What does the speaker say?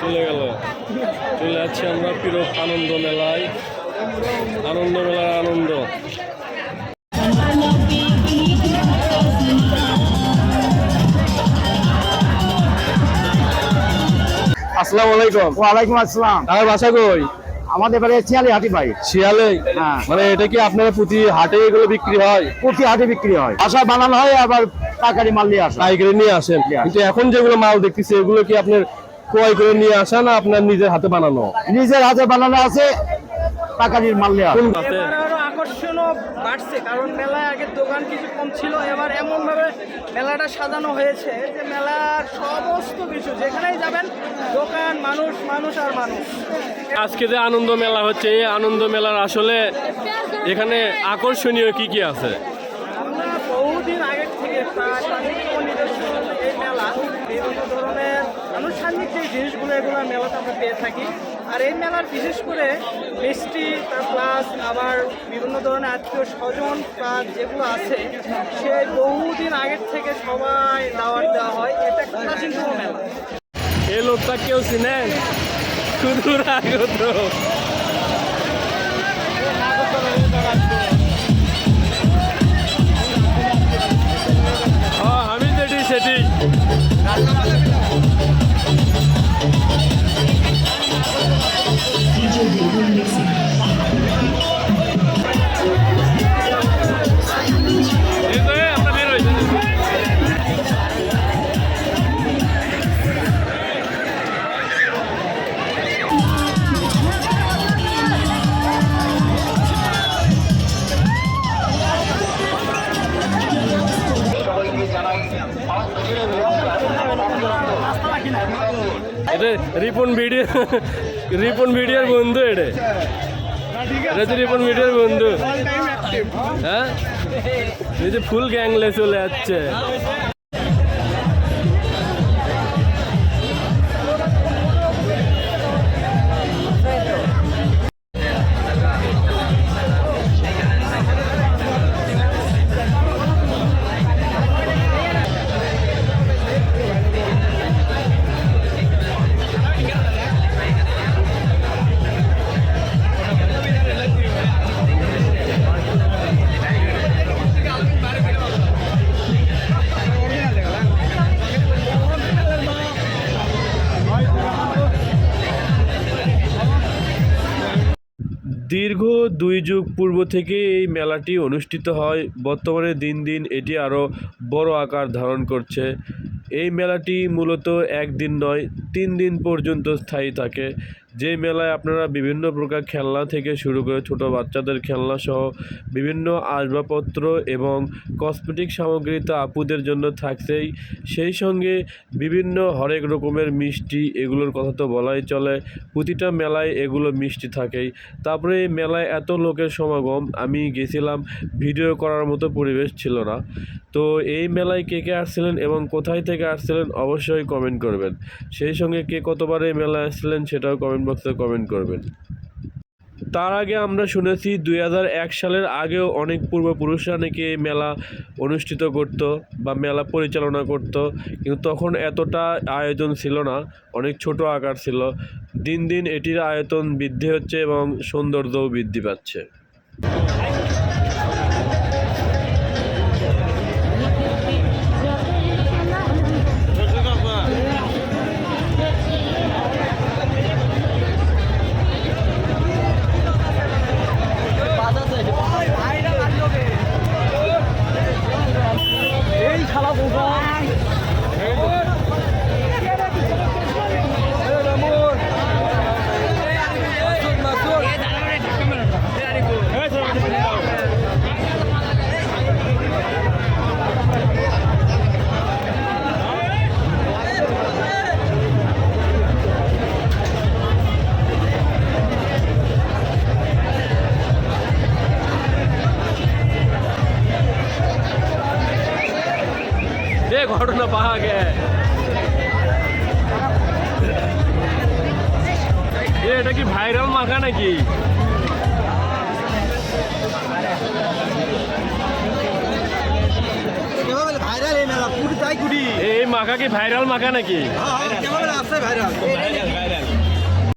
চলে গেল। চলে যাচ্ছি আমরা প্রিয় আনন্দ মেলায়। আনন্দ মেলার আনন্দ। আসসালামু আলাইকুম। ওয়ালাইকুম আসসালাম। আমার বাসা কই? আমাদের বাড়ি চিয়ালি হাটি ভাই। শিয়ালে? হ্যাঁ। মানে এটা কি আপনারা প্রতি হাটে এগুলো বিক্রি হয়? প্রতি হাটে বিক্রি হয়। আশা বানানো হয় আবার পাকারি মাল নিয়ে আসা। পাইকারি নিয়ে আসেন। নিয়ে আসেন। কিন্তু এখন যেগুলো মাল দেখতেছি এগুলো কি আপনার ক্রয় করে নিয়ে আসা না আপনার নিজের হাতে বানানো? নিজের হাতে বানানো আছে পাকারির মাল নিয়ে আসা কোন হাতে এবার আরও আকর্ষণও বাড়ছে কারণ মেলায় আগের দোকান কিছু কম ছিল এবার এমন মেলাটা সাজানো হয়েছে যে মেলার সমস্ত কিছু যেখানেই যাবেন দোকান মানুষ মানুষ আর মানুষ। আজকে যে আনন্দ মেলা হচ্ছে এই আনন্দ মেলার আসলে এখানে আকর্ষণীয় কি কি আছে? আমরা বহুদিন আগের থেকে প্রায় সাংস্কৃতিক নিদর্শন এই মেলা বিভিন্ন ধরনের আনুষ্ঠানিক যে জিনিসগুলো এগুলো মেলাতে আমরা পেয়ে থাকি। আর এই মেলার বিশেষ করে মিষ্টি, তার প্লাস আবার বিভিন্ন ধরনের আত্মীয় স্বজন প্লাস যেগুলো আছে, সে বহুদিন আগের থেকে সবাই দাওয়াত দেওয়া হয়। এটা একটা প্রাচীনতম মেলা। এই লোকটা কেউ চিনেন শুধু আগত রিপন ভিডিও, রিপন ভিডিওর বন্ধু এটা। রিপন ভিডিওর বন্ধু। হ্যাঁ? এই যে ফুল গ্যাংলে চলে যাচ্ছে। দীর্ঘ দুই যুগ পূর্ব থেকে এই মেলাটি অনুষ্ঠিত হয়। বর্তমানে দিন দিন এটি আরও বড় আকার ধারণ করছে। এই মেলাটি মূলত একদিন নয় তিন দিন পর্যন্ত স্থায়ী থাকে। যে মেলায় আপনারা বিভিন্ন প্রকার খেলনা থেকে শুরু করে ছোট বাচ্চাদের খেলনা সহ বিভিন্ন আসবাবপত্র এবং কসমেটিক সামগ্রী তো আপুদের জন্য থাকছেই, সেই সঙ্গে বিভিন্ন হরেক রকমের মিষ্টি এগুলোর কথা তো বলাই চলে। প্রতিটা মেলায় এগুলো মিষ্টি থাকেই। তারপরে এই মেলায় এত লোকের সমাগম, আমি গেছিলাম, ভিডিও করার মতো পরিবেশ ছিল না। তো এই মেলায় কে কে আসছিলেন এবং কোথায় থেকে আসছিলেন অবশ্যই কমেন্ট করবেন। সেই সঙ্গে কে কতবার এই মেলায় আসছিলেন সেটাও কমেন্ট বক্সে কমেন্ট করবেন। তার আগে আমরা শুনেছি দুই সালের আগেও অনেক পূর্বপুরুষরা নাকি এই মেলা অনুষ্ঠিত করত বা মেলা পরিচালনা করত, কিন্তু তখন এতটা আয়োজন ছিল না, অনেক ছোট আকার ছিল। দিন দিন এটির আয়তন বৃদ্ধি হচ্ছে এবং সৌন্দর্যও বৃদ্ধি পাচ্ছে। পাওয়া গে এ, এটা কি ভাইরাল মাখা নাকি? ভাইরাল এই মেলা পুরি তাই কুড়ি এই মাখা কি ভাইরাল মাখা নাকি? ভাইরাল আছে ভাইরাল